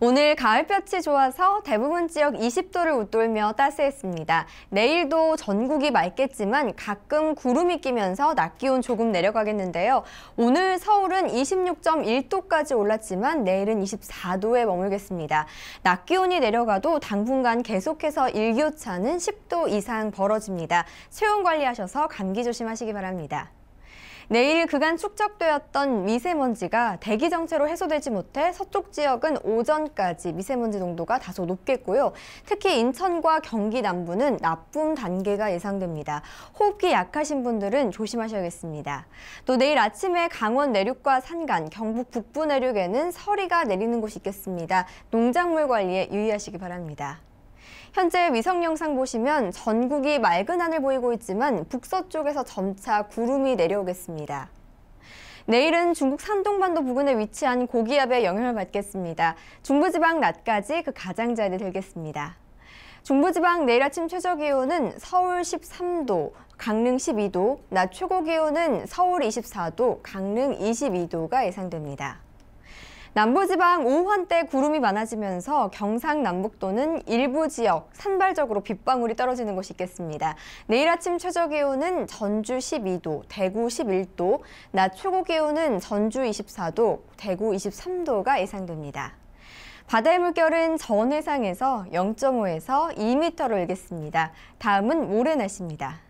오늘 가을볕이 좋아서 대부분 지역 20도를 웃돌며 따스했습니다. 내일도 전국이 맑겠지만 가끔 구름이 끼면서 낮 기온 조금 내려가겠는데요. 오늘 서울은 26.1도까지 올랐지만 내일은 24도에 머물겠습니다. 낮 기온이 내려가도 당분간 계속해서 일교차는 10도 이상 벌어집니다. 체온 관리하셔서 감기 조심하시기 바랍니다. 내일 그간 축적되었던 미세먼지가 대기 정체로 해소되지 못해 서쪽 지역은 오전까지 미세먼지 농도가 다소 높겠고요. 특히 인천과 경기 남부는 나쁨 단계가 예상됩니다. 호흡기 약하신 분들은 조심하셔야겠습니다. 또 내일 아침에 강원 내륙과 산간, 경북 북부 내륙에는 서리가 내리는 곳이 있겠습니다. 농작물 관리에 유의하시기 바랍니다. 현재 위성 영상 보시면 전국이 맑은 하늘 보이고 있지만 북서쪽에서 점차 구름이 내려오겠습니다. 내일은 중국 산동반도 부근에 위치한 고기압의 영향을 받겠습니다. 중부지방 낮까지 그 가장자리에 들겠습니다. 중부지방 내일 아침 최저 기온은 서울 13도, 강릉 12도, 낮 최고 기온은 서울 24도, 강릉 22도가 예상됩니다. 남부지방 오후 한때 구름이 많아지면서 경상남북도는 일부 지역 산발적으로 빗방울이 떨어지는 곳이 있겠습니다. 내일 아침 최저 기온은 전주 12도, 대구 11도, 낮 최고 기온은 전주 24도, 대구 23도가 예상됩니다. 바다의 물결은 전 해상에서 0.5에서 2m로 일겠습니다. 다음은 모레 날씨입니다.